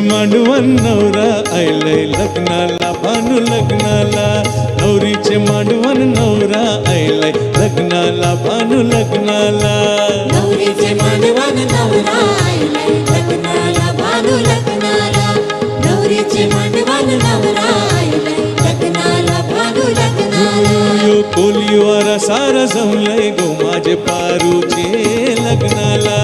मांडवण नवरा आयलय लग्नाला भानू लग्नाला. नवरीचे मांडवण नवरा आयलय लग्नाला भानू लग्नाला. नवरीचे नवरा आयलाय लग्नाला भानू लग्नाला. नवरीचे मानवान नवरा आयलाय लग्नाला भानू लग्नाला. यो कोलिवारा सारा जमलय गो माझे पारूचे लग्नाला.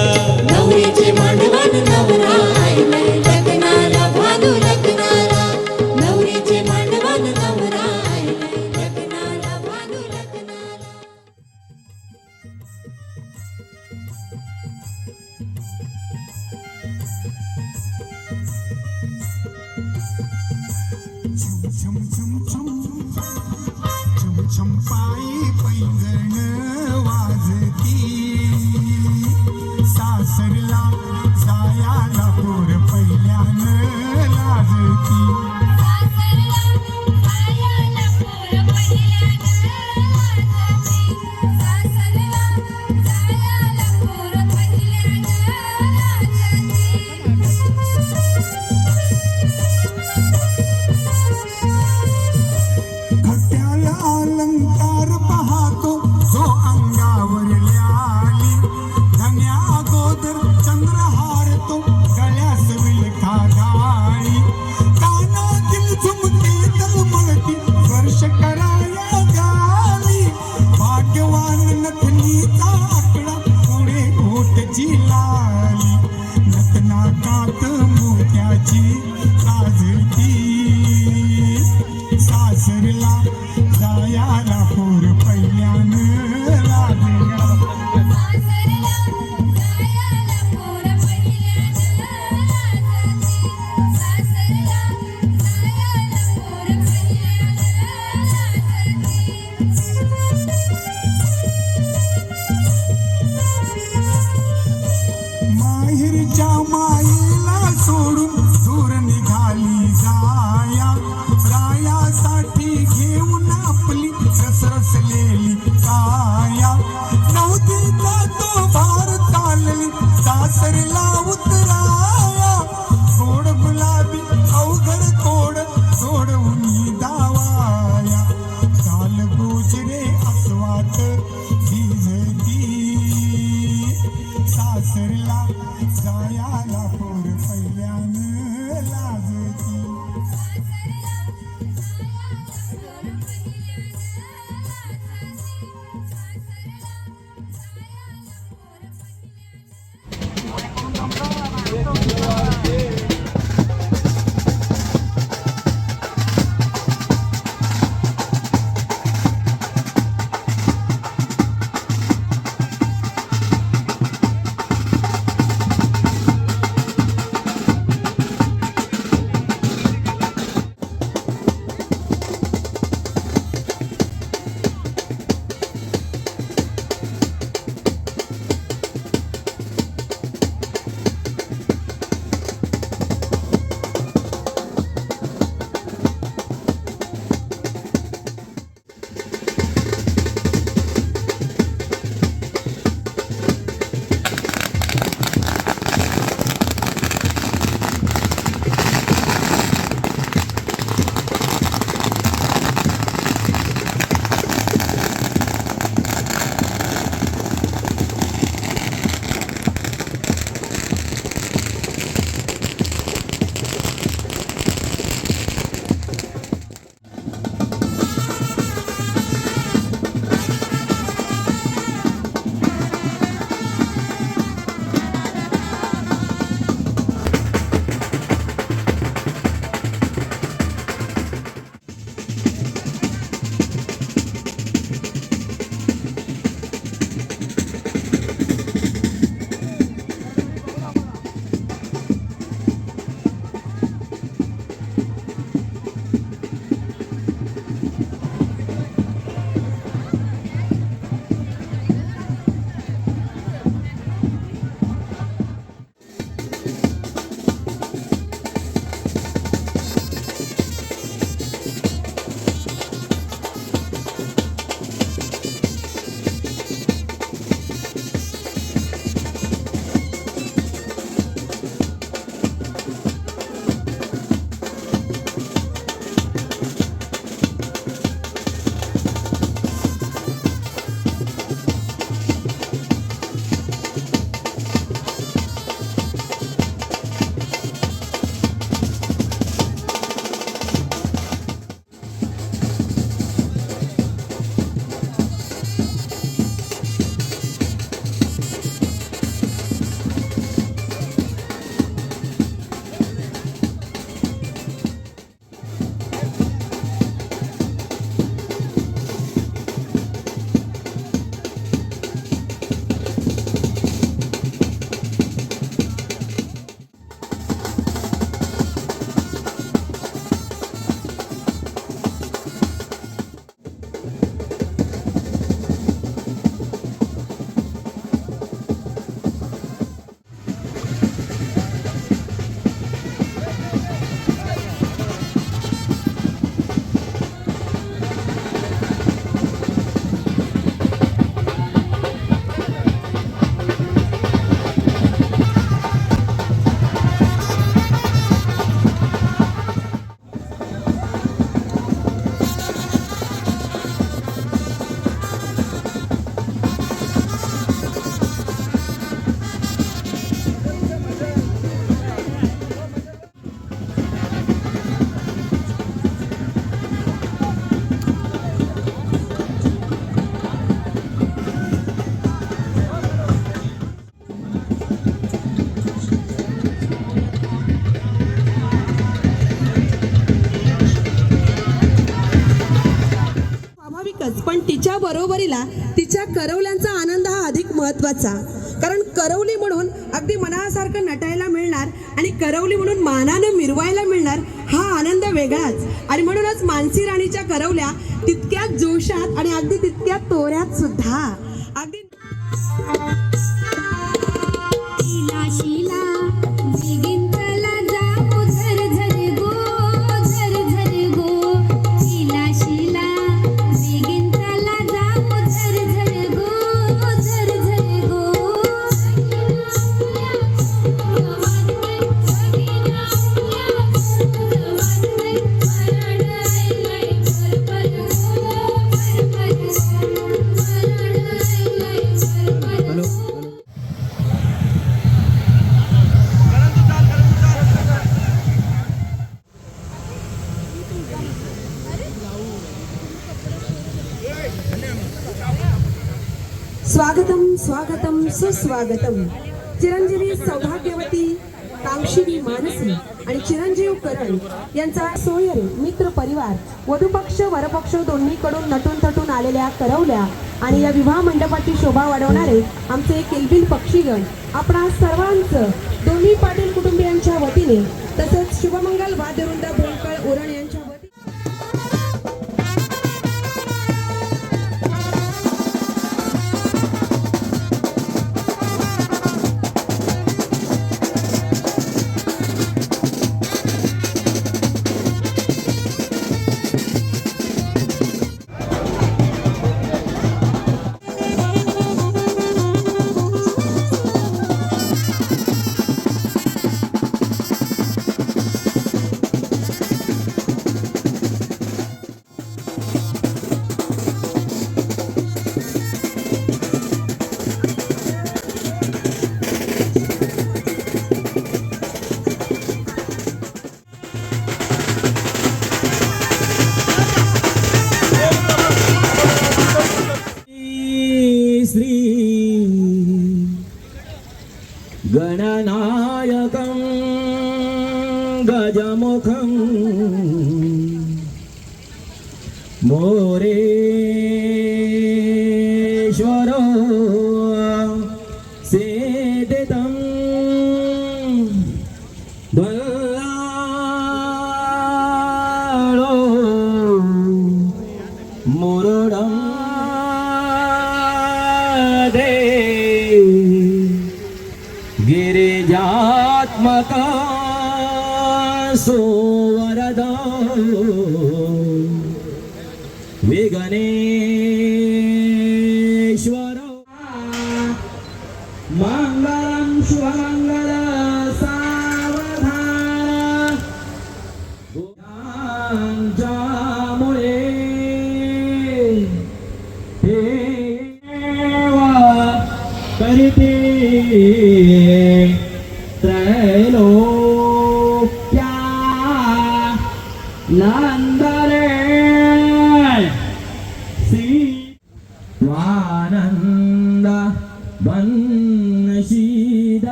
करवल्यांचा आनंद हा अधिक महत्त्वाचा. कारण करवली म्हणून अगदी मनासारखं नटायला मिळणार आणि करवली म्हणून मानानं मिरवायला मिळणार हा आनंद वेगळाच. आणि म्हणूनच मानसी राणीच्या करवल्या तितक्याच जोशात आणि अगदी तितक्या तोऱ्यात सुद्धा. अगदी सुस्वागतम चिरंजीवी सौभाग्यवती कांक्षिणी मानसी आणि चिरंजीव करण यांचा सोयल मित्र परिवार वधुपक्ष वरपक्ष दोन्हीकडून नटून थटून आलेल्या करवल्या आणि या विवाह मंडपाची शोभा वाढवणारे आमचे किलबिल पक्षीगण आपणा सर्वांचं दोन्ही पाटील कुटुंबियांच्या वतीने तसंच शुभमंगल वाद्यवृंद भोंकळ उरण यांच्या गजमुखं मोरेश्वरो Manggalam Swamangala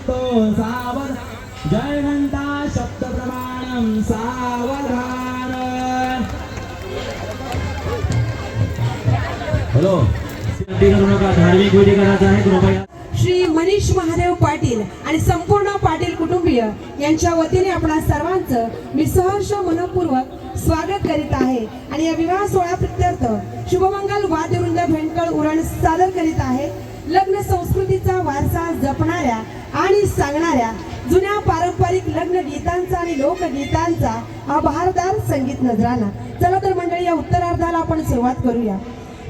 सावचित्तो सावध। जय घंटा शब्द प्रमाणम सावधान। हॅलो करू नका धार्मिक विधी करायचा आहे कृपया. श्री मनीष महादेव पाटील आणि संपूर्ण पाटील कुटुंबीय यांच्या वतीने आपणा सर्वांचं मी सहर्ष मनपूर्वक स्वागत करीत आहे. आणि या विवाह सोहळा प्रित्यर्थ शुभमंगल वाद्यवृंद भेंडकळ उरण सादर करीत आहे. लग्न संस्कृतीचा वारसा जपणाऱ्या आणि सांगणाऱ्या जुन्या पारंपरिक लग्न गीतांचा आणि लोकगीतांचा आभारदार संगीत नजराना. चला तर मंडळी या उत्तरार्धाला आपण सुरुवात करूया.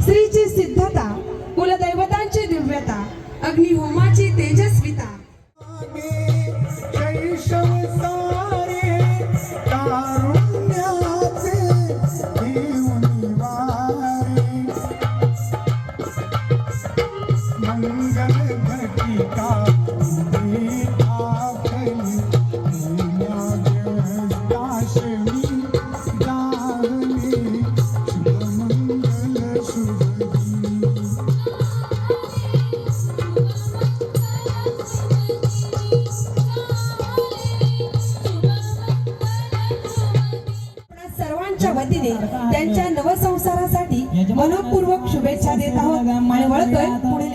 स्त्रीची सिद्धता कुलदैवतांची दिव्यता अग्निहोमाची तेजस्वी वतीने त्यांच्या नवसंसारासाठी मनपूर्वक शुभेच्छा देत आहोत आणि वळतोय पुढील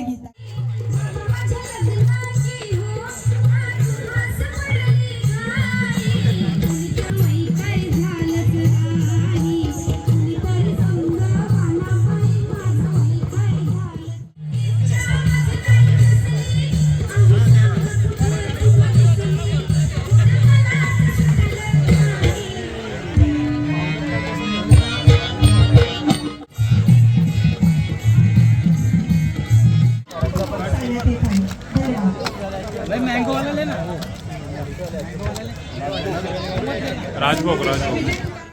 मागे हो. सुपर्णा कनरा भगवस्ते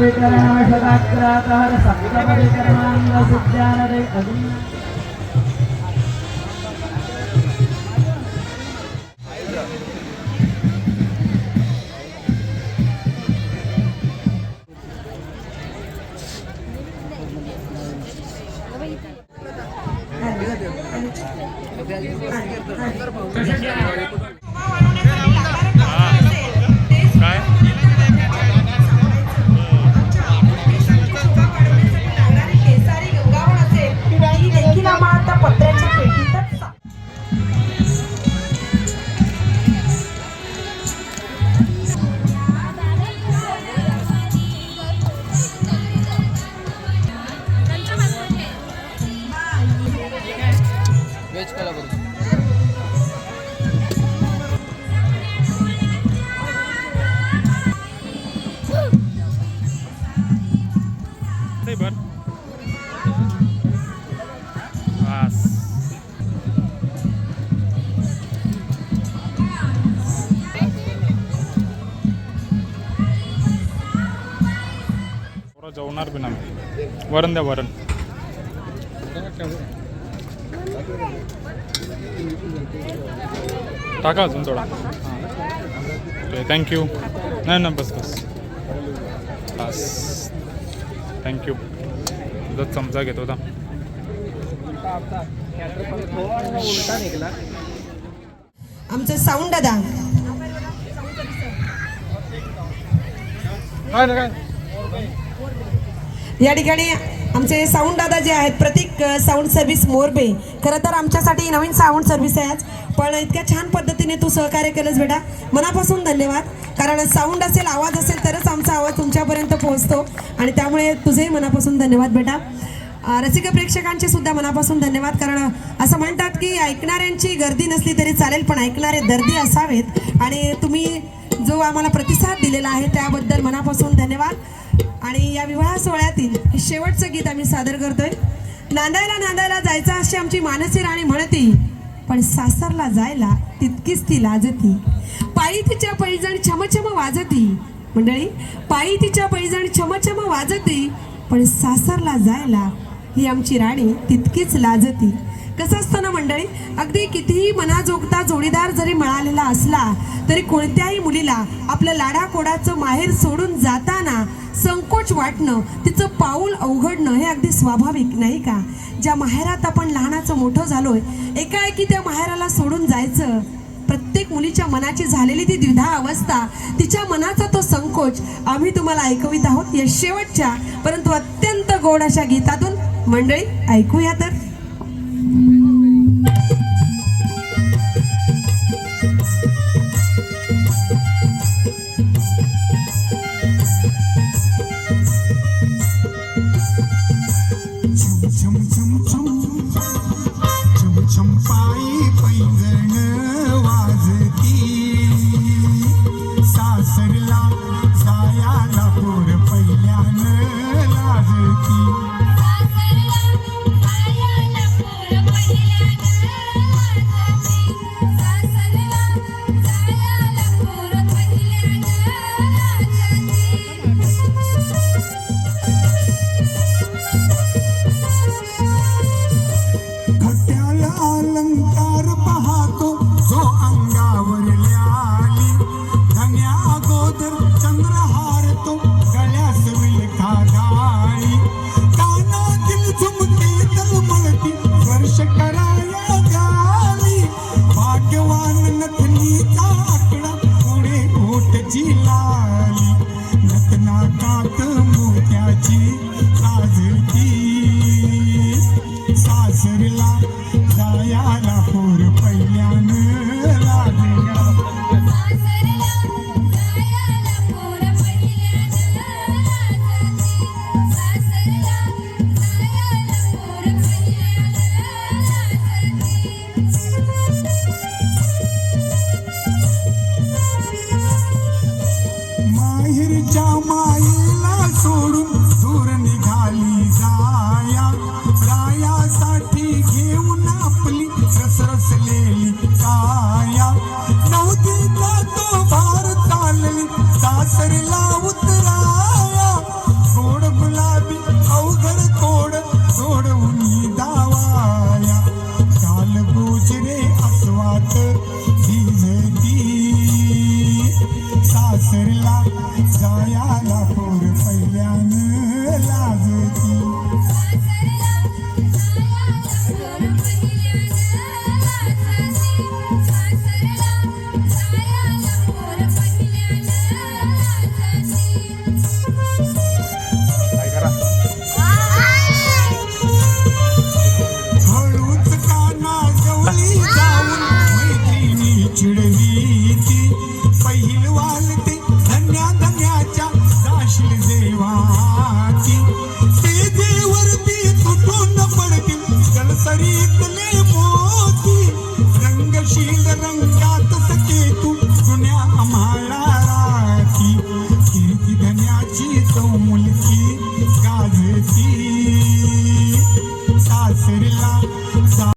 विकरण शताग्रातहर सप्तपरिकरणांग सिद्ध्यानदे अग्नि जेवणार बी नाही. वरण द्या वरण. टाका अजून थोडा. हां थँक्यू नाही ना बस बस. बस. थँक्यू दुधात चमचा घेत होता आमचे साऊंड दादा. काय ना काय या ठिकाणी आमचे साऊंड दादा जे आहेत प्रतीक साऊंड सर्व्हिस मोरबे. खरं तर आमच्यासाठी नवीन साऊंड सर्व्हिस आहे आज. पण इतक्या छान पद्धतीने तू सहकार्य केलंस बेटा. मनापासून धन्यवाद. कारण साऊंड असेल आवाज असेल तरच आमचा आवाज तुमच्यापर्यंत पोहोचतो. आणि त्यामुळे तुझेही मनापासून धन्यवाद बेटा. रसिक प्रेक्षकांचे सुद्धा मनापासून धन्यवाद. कारण असं म्हणतात की ऐकणाऱ्यांची गर्दी नसली तरी चालेल पण ऐकणारे दर्दी असावेत. आणि तुम्ही जो आम्हाला प्रतिसाद दिलेला आहे त्याबद्दल मनापासून धन्यवाद. आणि या विवाह सोहळ्यातील हे शेवटचं गीत आम्ही सादर करतोय. नांदायला नांदायला जायचं अशी आमची मानसी राणी म्हणती पण सासरला जायला तितकीच ती लाजती. पायी तिच्या पैजण छमछम वाजती. मंडळी पायी तिच्या पैजण छमछम वाजती पण सासरला जायला ही आमची राणी तितकीच लाजती. कसं असतं ना मंडळी? अगदी कितीही मनाजोगता जोडीदार जरी मिळालेला असला तरी कोणत्याही मुलीला आपलं लाडाकोडाचं माहेर सोडून जाताना संकोच वाटणं तिचं पाऊल अवघडणं हे अगदी स्वाभाविक नाही का? ज्या माहेरात आपण लहानाचं मोठं झालोय एकाएकी त्या माहेराला सोडून जायचं प्रत्येक मुलीच्या मनाची झालेली ती द्विधा अवस्था तिच्या मनाचा तो संकोच आम्ही तुम्हाला ऐकवित आहोत. या शेवटच्या परंतु अत्यंत गोड अशा गीतातून. मंडळी ऐकूया तर. Amen.